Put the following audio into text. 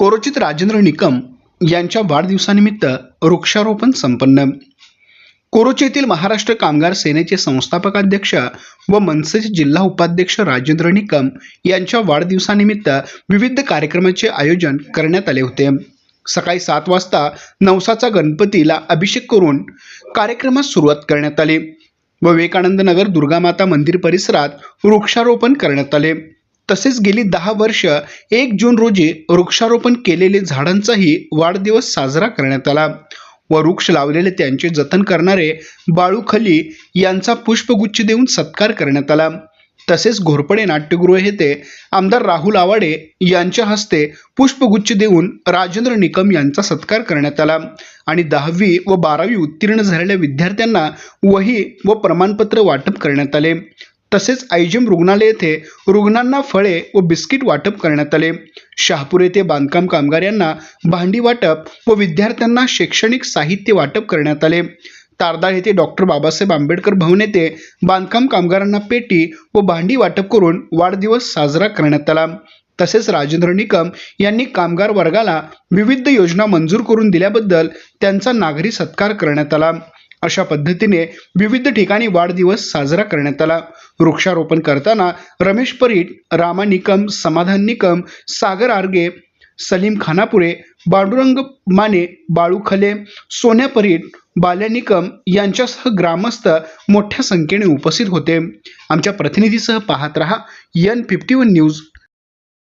कोरोचित राजेंद्र निकम यांच्या वाढदिवसानिमित्त वृक्षारोपण संपन्न. कोरोची येथील महाराष्ट्र कामगार सेनेचे संस्थापक अध्यक्ष व मनसेचे जिल्हा उपाध्यक्ष राजेंद्र निकम यांच्या वाढदिवसानिमित्त विविध कार्यक्रमाचे आयोजन करण्यात आले होते. सकाळी सात वाजता नवसाचा गणपतीला अभिषेक करून कार्यक्रमास सुरुवात करण्यात आली व विवेकानंद नगर दुर्गामाता मंदिर परिसरात वृक्षारोपण करण्यात आले. तसेच गेली दहा वर्ष एक जून रोजी वृक्षारोपण केलेले झाडांचाही वाढदिवस साजरा करण्यात आला. व वृक्ष लावलेले त्यांचे जतन करणारे बाळू खली यांचा पुष्पगुच्छ देऊन सत्कार करण्यात आला. तसेच घोरपडे नाट्यगृह येथे आमदार राहुल आवाडे यांच्या हस्ते पुष्पगुच्छ देऊन राजेंद्र निकम यांचा सत्कार करण्यात आला. आणि दहावी व बारावी उत्तीर्ण झालेल्या विद्यार्थ्यांना वही व प्रमाणपत्र वाटप करण्यात आले. तसेच आयजीएम रुग्णालय येथे रुग्णांना फळे व बिस्किट वाटप करण्यात आले. शहापूर येथे बांधकाम कामगार यांना भांडी वाटप व विद्यार्थ्यांना शैक्षणिक साहित्य वाटप करण्यात आले. तारदाळ येथे डॉक्टर बाबासाहेब आंबेडकर भवन येथे बांधकाम कामगारांना पेटी व भांडी वाटप करून वाढदिवस साजरा करण्यात आला. तसेच राजेंद्र निकम यांनी कामगार वर्गाला विविध योजना मंजूर करून दिल्याबद्दल त्यांचा नागरी सत्कार करण्यात आला. अशा पद्धतीने विविध ठिकाणी वाढदिवस साजरा करण्यात आला. वृक्षारोपण करताना रमेश परीट रामा निकम समाधान निकम सागर आर्गे सलीम खानापुरे बाडुरंग माने बाळू खले सोन्या परीट बाल्या निकम यांच्यासह ग्रामस्थ मोठ्या संख्येने उपस्थित होते. आमच्या प्रतिनिधीसह पाहत रहा यन फिफ्टी वन न्यूज